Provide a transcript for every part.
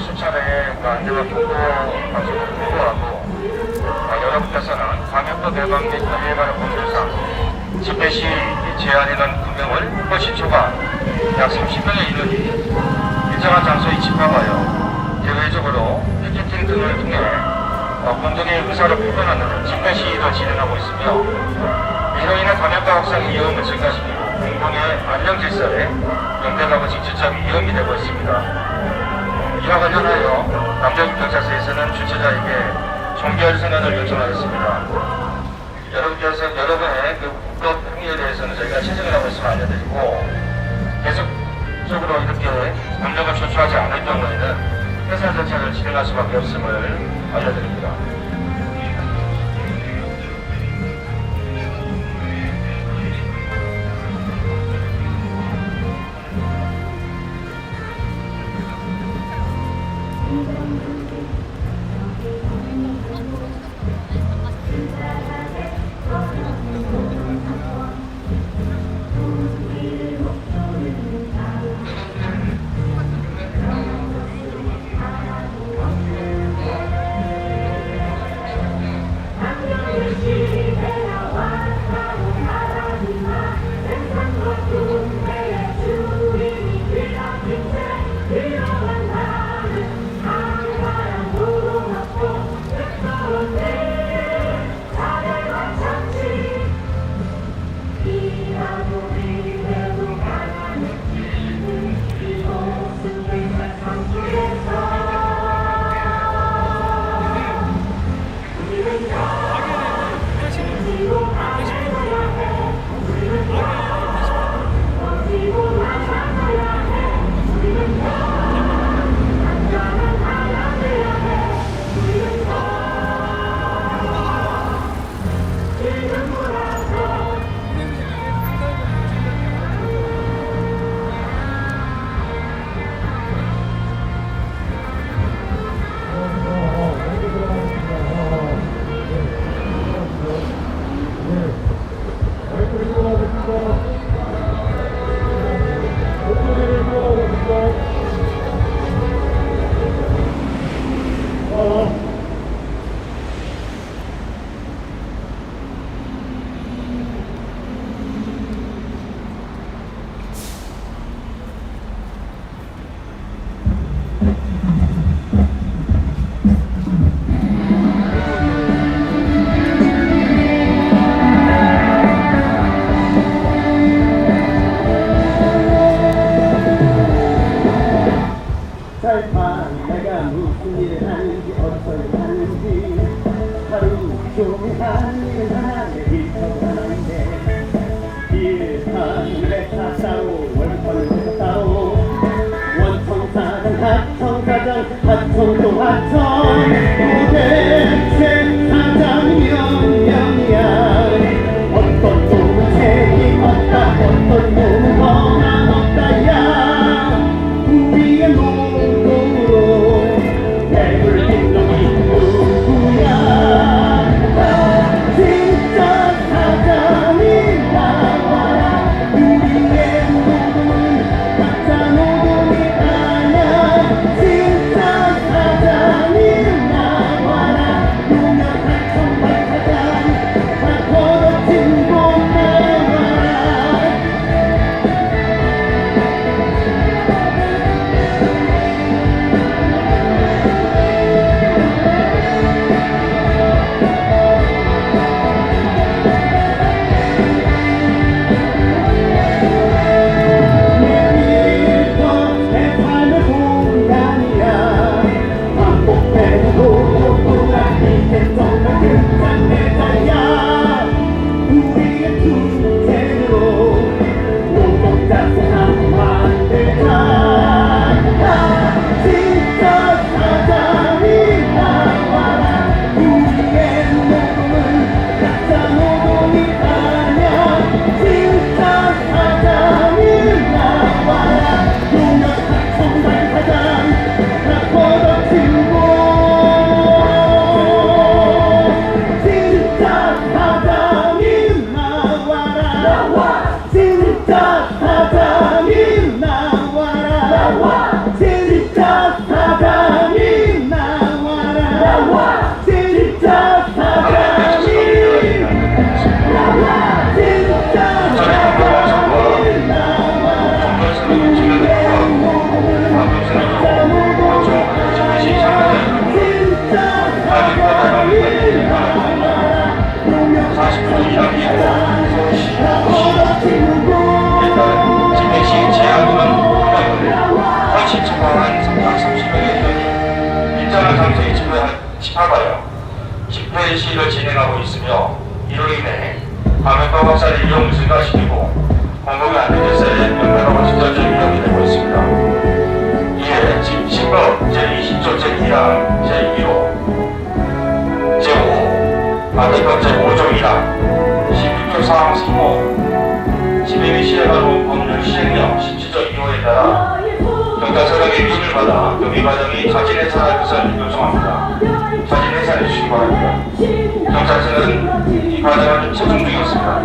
수차례 그 안전과 경고 방송을 공고하고 어, 여러분께서는 방역법 예방 및 예방의 본조상 집회 시 제한이라는 금명을 훨씬 초과 약 30명의 인원이 일정한 장소에 집합하여 예외적으로 피켓팅 등을 통해 어, 공동의 의사를 표현하는 집회 시위를 진행하고 있으며 이로 인해 감염과 확산의 위험을 증가시키고 공동의 안녕 질서에 연대하고 직접적 위험이 되고 있습니다. 이와 관련하여 남대문 경찰서에서는 주최자에게 종결 선언을 요청하겠습니다. 여러분께서 여러분의 그 불법 행위에 대해서는 저희가 체증을 하고 있음을 알려드리고 계속적으로 이렇게 감정을 조출하지 않을 경우에는 회사 절차를 진행할 수밖에 없음을 알려드립니다. 일단 지대시 제한구만 후반을 훨씬 차가한 330명의 인원이 일정을 강제히 집합하여 집회 시위를 진행하고 있으며 이로 인해 과면과 확산의 위험을 증가시키고 공급이 안 되는 세의 명백하고 직접적인 위험이 되고 있습니다. 이에 집1법 제20조 제2항 제2호 제5 반대법 제5조 1항 16조 사항 3호 지배위 시행하는 법률 시행령 17조 2호에 따라 경찰서장의 위임을 받아 경위 과정이 자진 해산할 것을 요청합니다. 자진 해산해 주시기 바랍니다. 경찰서는 이 과정을 최종 중이었습니다.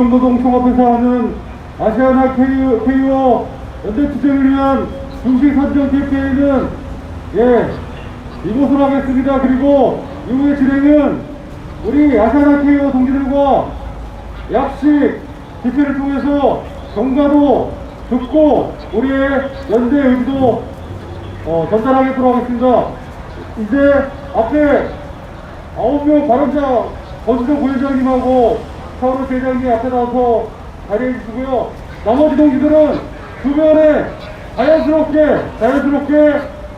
고용노동 총합에서 하는 아시아나 K, K와 연대투쟁을 위한 중시 선정 캠페인은 예, 이곳으로 하겠습니다. 그리고 이후의 진행은 우리 아시아나 K와 동지들과 약식 집회를 통해서 정가로 듣고 우리의 연대 의지도 어, 전달하겠도록 하겠습니다. 이제 앞에 아홉 명 발언자 권수정 부회장님하고 서울 대장님 앞에 나와서 자리해 주시고요. 나머지 동지들은 주변에 자연스럽게 자연스럽게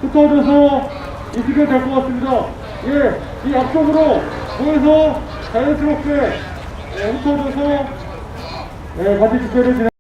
흩어져서 있으면 될것 같습니다. 예, 이 앞쪽으로 모여서 자연스럽게 예, 흩어져서 예, 같이 집회를 진행.